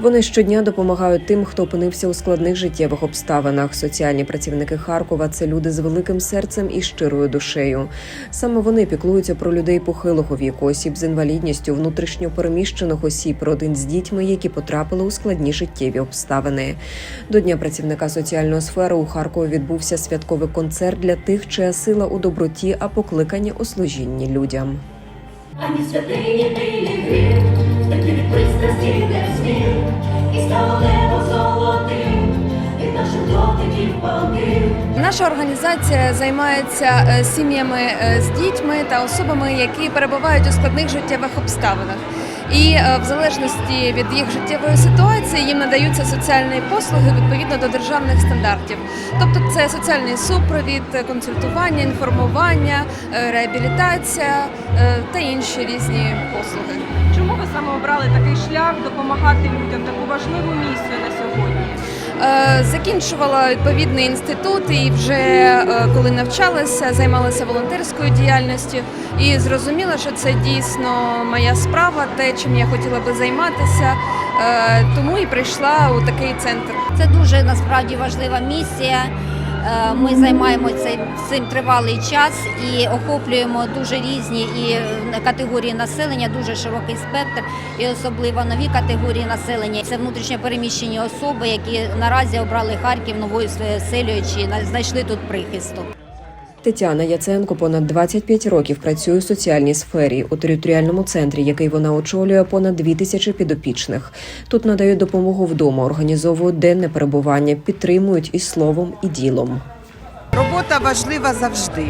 Вони щодня допомагають тим, хто опинився у складних життєвих обставинах. Соціальні працівники Харкова це люди з великим серцем і щирою душею. Саме вони піклуються про людей похилого віку, осіб з інвалідністю, внутрішньо переміщених осіб, родин з дітьми, які потрапили у складні життєві обставини. До дня працівника соціальної сфери у Харкові відбувся святковий концерт для тих, чия сила у доброті, а покликання у служінні людям. Ані святині білі гріх, такі від пристрасті не сміх, і стало небо золотим, від наших дотиків палких. Наша організація займається е, сім'ями е, з дітьми та особами, які перебувають у складних життєвих обставинах. І е, в залежності від їх життєвої ситуації їм надаються соціальні послуги відповідно до державних стандартів. Тобто це соціальний супровід, консультування, інформування, е, реабілітація е, та інші різні послуги. Чому ви саме обрали такий шлях допомагати людям, таку важливу місію на сьогодні? Е, Закінчувала відповідний інститут і вже е, коли навчалася, займалася волонтерською діяльністю і зрозуміла, що це дійсно моя справа, те, чим я хотіла би займатися. Е, Тому і прийшла у такий центр. Це дуже насправді важлива місія. Е, Ми займаємося цим тривалий час і охоплюємо дуже різні і е, категорії населення, дуже широкий спектр, і особливо нові категорії населення. Це внутрішньо переміщені особи, які наразі обрали Харків новою своєю селею чи знайшли тут прихисток. Тетяна Яценко понад 25 років працює у соціальній сфері у територіальному центрі, який вона очолює понад 2 тисячі підопічних. Тут надають допомогу вдома, організовують денне перебування, підтримують і словом, і ділом. Робота важлива завжди.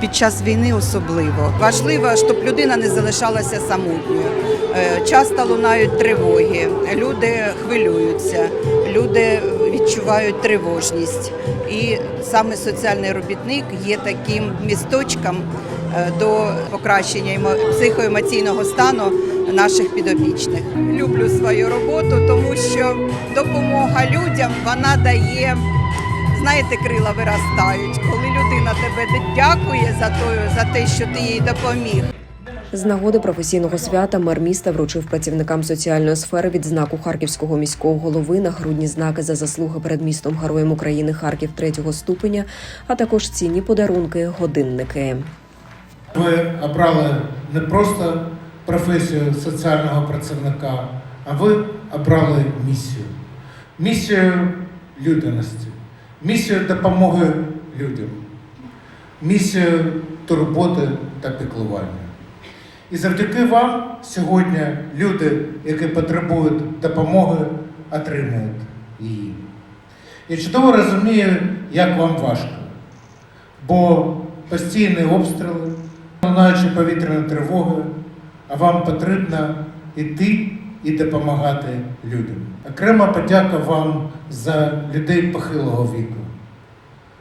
Під час війни особливо важливо, щоб людина не залишалася самотньою. Е, Часто лунають тривоги, люди хвилюються, люди відчувають тривожність. І саме соціальний робітник є таким місточком е, до покращення психоемоційного стану наших підопічних. Люблю свою роботу, тому що допомога людям вона дає знаєте, крила виростають, коли людина тебе дякує за те, за те, що ти їй допоміг. З нагоди професійного свята мер міста вручив працівникам соціальної сфери відзнаку харківського міського голови нагрудні знаки за заслуги перед містом Героєм України Харків третього ступеня, а також цінні подарунки, годинники. Ви обрали не просто професію соціального працівника, а ви обрали місію. Місію людяності, місію допомоги людям, місію турботи та піклування. І завдяки вам сьогодні люди, які потребують допомоги, отримують її. Я чудово розумію, як вам важко, бо постійні обстріли, лунаючи повітряні тривоги, а вам потрібно йти і допомагати людям. Окрема подяка вам за людей похилого віку,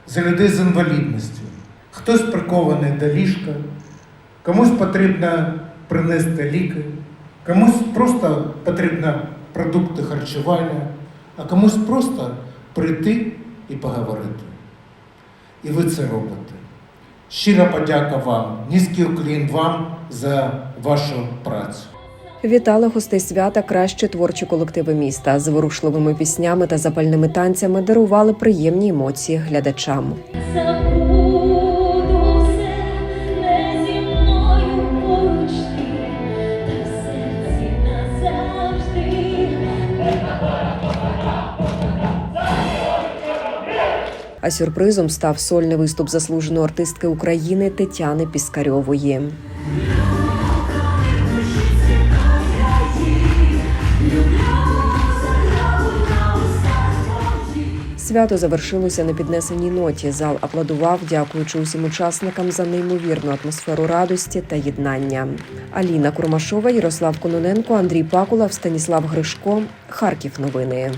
за людей з інвалідністю. Хтось прикований до ліжка, комусь потрібно принести ліки, комусь просто потрібно продукти харчування, а комусь просто прийти і поговорити. І ви це робите. Щира подяка вам, низький уклін вам за вашу працю. Вітали гостей свята кращі творчі колективи міста. Зворушливими піснями та запальними танцями дарували приємні емоції глядачам. А сюрпризом став сольний виступ заслуженої артистки України Тетяни Піскарьової. Свято завершилося на піднесеній ноті. Зал аплодував, дякуючи усім учасникам за неймовірну атмосферу радості та єднання. Аліна Курмашова, Ярослав Кононенко, Андрій Пакулав, Станіслав Гришко. Харків. Новини.